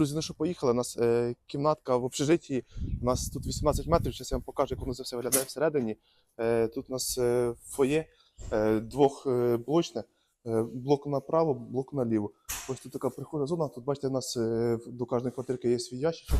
Друзі, ну що поїхали? У нас е, кімнатка в общежитті. У нас тут 18 метрів. Зараз я вам покажу, як воно це все виглядає всередині. Е, тут у нас е, фоє е, двохблочне. Е, блок направо, блок наліво. Ось тут така прихожа зона. Тут бачите, у нас е, до кожної квартирки є свій ящичок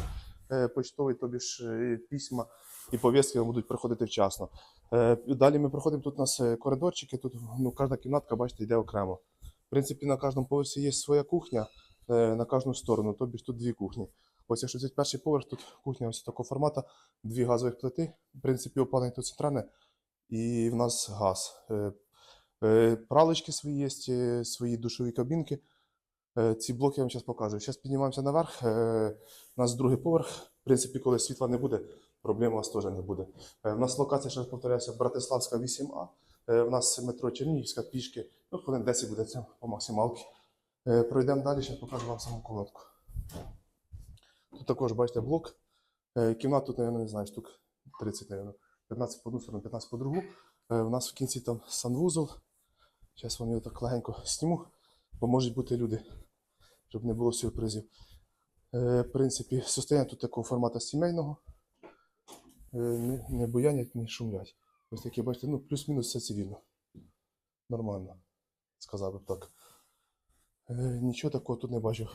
е, почтовий, тобі ж е, письма і повістки будуть приходити вчасно. Е, далі ми проходимо тут у нас е, коридорчики. Тут ну, кожна кімнатка, бачите, йде окремо. В принципі, на кожному поверсі є своя кухня е, на кожну сторону, тобі тут дві кухні. Ось якщо взяти перший поверх, тут кухня ось такого формату, дві газових плити. В принципі, опалення тут центральне, і в нас газ. Е, е, свої є, е, свої душові кабінки. Е, Ці блоки я вам зараз покажу. Зараз піднімаємося наверх. е, У нас другий поверх. В принципі, коли світла не буде, проблем у вас теж не буде. Е, У нас локація, ще раз повторяюся, Братиславська 8А. Е, У нас метро Чернігівська, пішки. Ну, хвилин 10 буде це по максималки. Е, Пройдемо далі, зараз покажу вам саму комнатку. Тут також бачите блок. Е, Кімнат тут, мабуть, не знаю, штук 30, мабуть. 15 по одну сторону, 15 по другу. Е, У нас в кінці там санвузол. Зараз вам його так легенько зніму, бо можуть бути люди, щоб не було сюрпризів. В принципі, состояння тут такого формату сімейного. Не, не не шумлять. Ось такі, бачите, ну, плюс-мінус все цивільно. Нормально, сказав би так. Е, Нічого такого тут не бачу.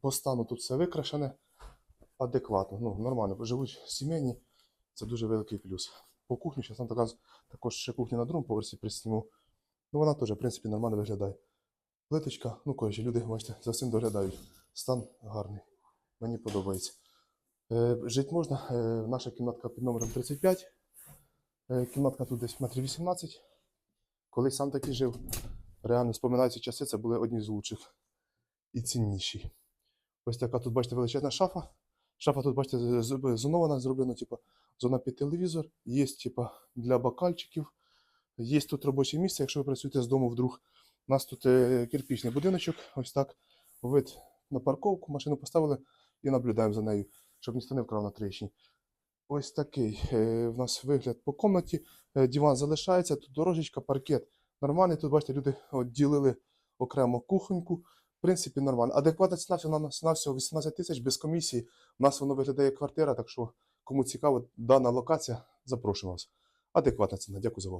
По стану тут все викрашене адекватно. Ну, нормально. Живуть сімейні, це дуже великий плюс. По кухні, зараз така, також ще кухня на другому поверсі присніму. Ну, вона теж, в принципі, нормально виглядає. Плиточка, ну коротше, люди, бачите, за всім доглядають. Стан гарний. Мені подобається. Е, жити можна. Е, наша кімнатка під номером 35. Е, кімнатка тут десь метрів 18. Коли сам таки жив, реально споминаються часи, це були одні з лучших і цінніші. Ось така тут, бачите, величезна шафа. Шафа тут, бачите, зонована, зроблена, типу, зона під телевізор, є, типу, для бокальчиків, є тут робоче місце, якщо ви працюєте з дому вдруг. У нас тут е, кирпічний будиночок, ось так, вид на парковку, машину поставили і наблюдаємо за нею, щоб ніхто не вкрав на трещині. Ось такий е, в нас вигляд по комнаті. Е, диван залишається, тут дорожечка, паркет нормальний. Тут, бачите, люди ділили окремо кухоньку. В принципі, нормально. Адекватна ціна всього на на всього 18 тисяч без комісії. У нас воно виглядає квартира, так що кому цікаво, дана локація, запрошуємо вас. Адекватна ціна. Дякую за увагу.